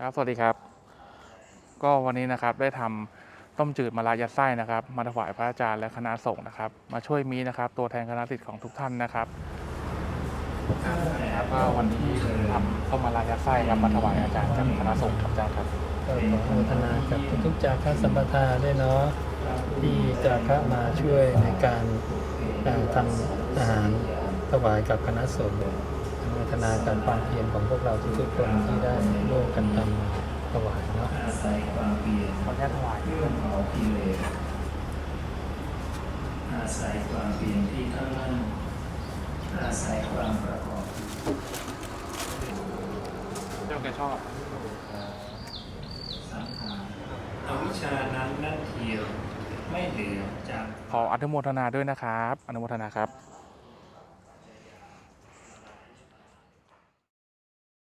ครับสวัสดีครับ ก็วันนี้นะครับได้ทำต้มจืดมะระยัดไส้นะครับ มาถวายพระอาจารย์และคณะสงฆ์นะครับ มาช่วยมีนะครับ ตัวแทนคณะสิทธิ์ของทุกท่านนะครับครับก็วันนี้ทำต้มมะระยัดไส้ครับมาถวายอาจารย์กับคณะสงฆ์ครับอาจารย์ครับก็ขออนุโมทนากับทุกๆจากข้าสัมปทาด้วยเนาะที่จะเข้ามาช่วยในการเอ่อทำอาหารถวายกับคณะสงฆ์อนุโมทนาการความเพียรของพวกเราทุกๆคนที่ได้ร่วมกันทำถวายเนาะอาศัยความเพียรขอนุญาตถวายเพื่อเผากิเลสอาศัยความเพียรที่ตั้งมั่นอาศัยความประกอบเจ้าแกชอบสังขารอวิชชานั้นนั่นเทียวไม่เหลือจากขออนุโมทนาด้วยนะครับ อนุโมทนาครับ